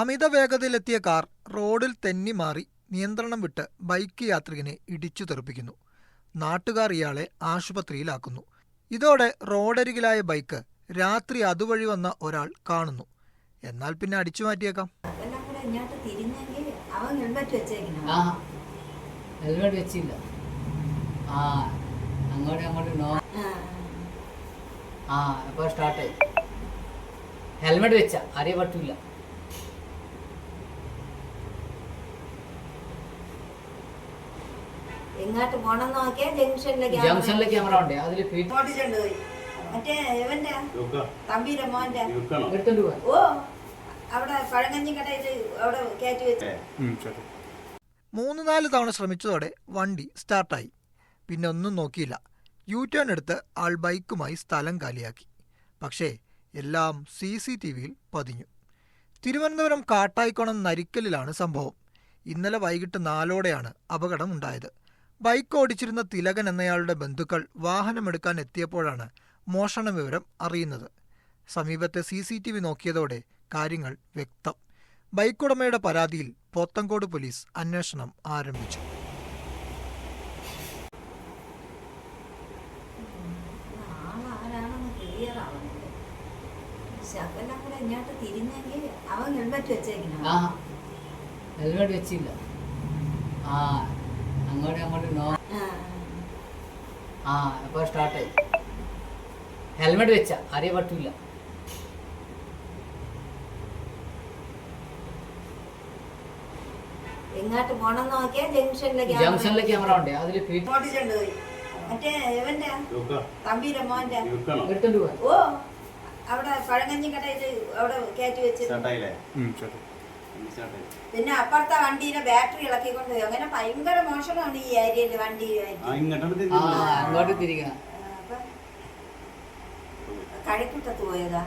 അമിത വേഗതയിലെത്തിയ car റോഡിൽ തെന്നി മാറി നിയന്ത്രണം വിട്ട് ബൈക്ക് യാത്രികനെ ഇടിച്ചു തെറിപ്പിക്കുന്നു. നാട്ടുകാർ ഇയാളെ ആശുപത്രിയിലാക്കുന്നു. ഇതോടെ റോഡരികിലായ ബൈക്ക് രാത്രി അതുവഴി വന്ന ഒരാൾ കാണുന്നു. എന്നാൽ പിന്നെ അടിച്ചു മാറ്റിയേക്കാം. ഹെൽമെറ്റ് വെച്ചാ അറിയ ഹെൽമെറ്റ് വെച്ചില്ല ആ അങ്ങോട്ട് അങ്ങോട്ട് നോ ആ അപ്പോൾ സ്റ്റാർട്ടായി ഹെൽമെറ്റ് വെച്ച അറിയ പറ്റൂല എങ്ങോട്ട് പോണം നോക്കിയാ ജംഗ്ഷനിലേക്ക് ജംഗ്ഷനിലെ ക്യാമറ ഉണ്ട്. അതിൽ മറ്റേ ഇവന്റെ തമ്പീര മോന്റെ? ഓ അവിടെ പഴങ്കഞ്ഞി കടയിൽ അവിടെ കയറ്റി വെച്ച്. മൂന്ന് നാല് തവണ ശ്രമിച്ചതോടെ വണ്ടി സ്റ്റാർട്ടായി. പിന്നെ ഒന്നും നോക്കിയില്ല. യു ടേൺ എടുത്ത് ആൾ ബൈക്കുമായി സ്ഥലം കാലിയാക്കി. പക്ഷേ എല്ലാം സി സി ടി വിയിൽ പതിഞ്ഞു. തിരുവനന്തപുരം കാട്ടായിക്കോണം നരിക്കലിലാണ് സംഭവം. ഇന്നലെ വൈകിട്ട് നാലോടെയാണ് അപകടമുണ്ടായത്. ബൈക്ക് ഓടിച്ചിരുന്ന തിലകൻ എന്നയാളുടെ ബന്ധുക്കൾ വാഹനമെടുക്കാൻ എത്തിയപ്പോഴാണ് മോഷണ വിവരം അറിയുന്നത്. സമീപത്തെ സി സി ടി വി നോക്കിയതോടെ കാര്യങ്ങൾ വ്യക്തം. ബൈക്കുടമയുടെ പരാതിയിൽ പോത്തങ്കോട് പോലീസ് അന്വേഷണം ആരംഭിച്ചു. ഹെൽമെറ്റ് വെച്ചില്ല. ആ അങ്ങോട്ട് അങ്ങോട്ട് നോ ആ. അപ്പോൾ സ്റ്റാർട്ട് ഹെൽമെറ്റ് വെച്ച അറിയ പറ്റൂല. എങ്ങോട്ട് പോണം നോക്കിയാ ജംഗ്ഷനിലേക്ക് ജംഗ്ഷനിലെ ക്യാമറ ഉണ്ട് അതിൽ മറ്റേ ഇവന്റെ മോന്റെ? ഓ അവിടെ പഴങ്കഞ്ഞി കടയിൽ അവിടെ കയറ്റി വെച്ച്. പിന്നെ അപ്പുറത്തെ വണ്ടിയിലെ ബാറ്ററി ഇളക്കിക്കൊണ്ട് പോയി. അങ്ങനെ ഭയങ്കര മോശമാണ് ഈ ഏരിയയിൽ വണ്ടി ആ അങ്ങോട്ട് കഴിക്കുട്ടത്ത് പോയതാ.